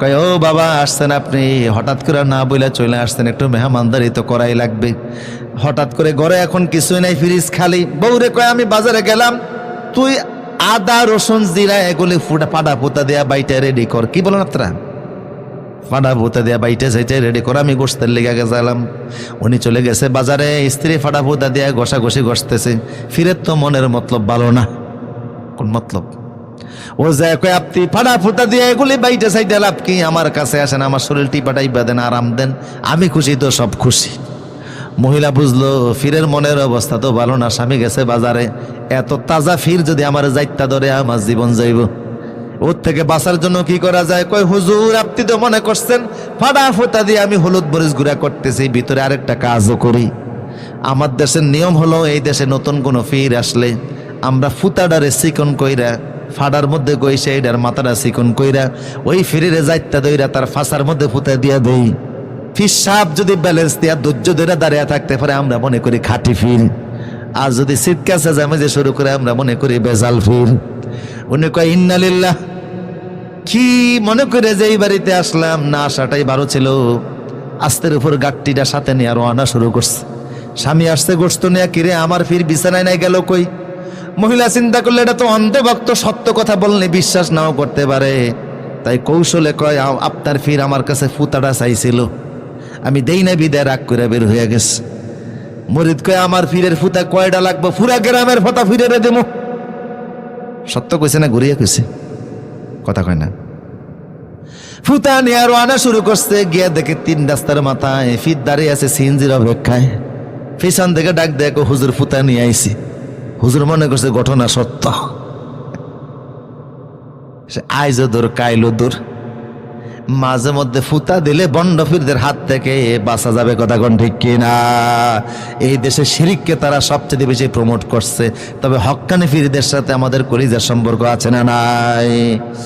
কয়, ও বাবা, আসছেন আপনি। হঠাৎ করে না বলে চলে আসছেন। একটু মেহমানদারি তো করাই লাগবে। হঠাৎ করে ঘরে এখন কিছুই নাই, ফ্রিজ খালি। বউরে কয়, আমি বাজারে গেলাম। তুই আদা, রসুন, জিরা, এগুলি ফুটা, পাডা পোতা দেয়া বাইটা রেডি কর। কি বলেন আপনারা? ফাডা ভূতে দেয়া বাইটে সাইটে রেডি করে। আমি গোস্তের লেগে গেছিলাম উনি চলে গেছে বাজারে। স্ত্রী ফাডা ভূতা দেয়া ঘষা ঘষি ঘষতেছে। ফিরে তো মনের মতলব ভালো না। কোন মতলব? ও যায় কয়, আপনি ফাডা ফুটা দিয়ে এগুলি বাইটে সাইডে লাভ কি? আমার কাছে আসেন, আমার শরীর টিপাটাই দেন, আরাম দেন। আমি খুশি তো সব খুশি। মহিলা বুঝলো, ফিরের মনের অবস্থা তো ভালো না, স্বামী গেছে বাজারে। এত তাজা ফির যদি আমার যাইতা ধরে, আমার জীবন যাইব। ওর থেকে বাঁচার জন্য কি করা যায়? কয়, হুজুর, আপনি তো মনে করছেন, ফাটা ফোতা দিয়ে আমি হলুদ মরিচ গুঁড়া করতেছি, ভিতরে আরেকটা কাজও করি। আমার দেশের নিয়ম হলো, এই দেশে নতুন কোনো ফির আসলে আমরা ফুতাডারে চিকন কইরা ফাডার মধ্যে কই সেইডার মাথাটা চিকন কইরা, ওই ফিরিরে যাইতা দইরা তার ফাঁসার মধ্যে ফুতা দিয়া দেই। ফির সাপ যদি ব্যালেন্স দিয়া ধৈর্য ধরে দাঁড়িয়ে থাকতে পারে, আমরা মনে করি খাঁটি ফির আর যদি সিটকা শীতকাছে জামেজে শুরু করে, আমরা মনে করি বেজাল ফির উনি কয় ইন্নালিল্লাহ কি মনে করে যে এই বাড়িতে আসলাম? না, আসাটাই ভালো ছিল। আস্তের উপর গাট্টিটা সাথে নিয়ে আরও আনা শুরু করছে। স্বামী আসতে গোস্ত নিয়ে, কিরে, আমার ফির বিছানায় নাই গেল কই? মহিলা চিন্তা করলে এটা তো অন্ধভক্ত, সত্য কথা বললে বিশ্বাস নাও করতে পারে। তাই কৌশলে কয় আপনার ফির আমার কাছে ফুতাটা চাইছিল। আমি দেই না বিদায়, রাগ করে বের হয়ে গেছে। মরিদ কয়, আমার ফিরের ফুতা কয়টা লাগবো? পুরা গ্রামের ফতা ফিরে রে দেবো সত্য কইছে না ঘুরিয়ে কইছে? কথা কয় না। ফুতা নিয়ে আনা শুরু করছে, গিয়ে দেখে তিন রাস্তার মাথায় ফির দাঁড়িয়ে আছে সিনজির অপেক্ষায়। ফিসান থেকে ডাক দেখো হুজুর, ফুতা নিয়ে আইছি। হুজুর মনে করছে ঘটনা সত্য। সে আইজো দূর কাইলো দূর। মাঝে মধ্যে ফুতা দিলে বন্ডফিরদের হাত থেকে বাঁচা যাবে কথা কোন ঠিক কিনা? এই দেশে শিরিককে তারা সবচেয়ে বেশি প্রমোট করছে। তবে হক্কানি ফিরিদের সাথে আমাদের কলিজার সম্পর্ক আছে না নাই?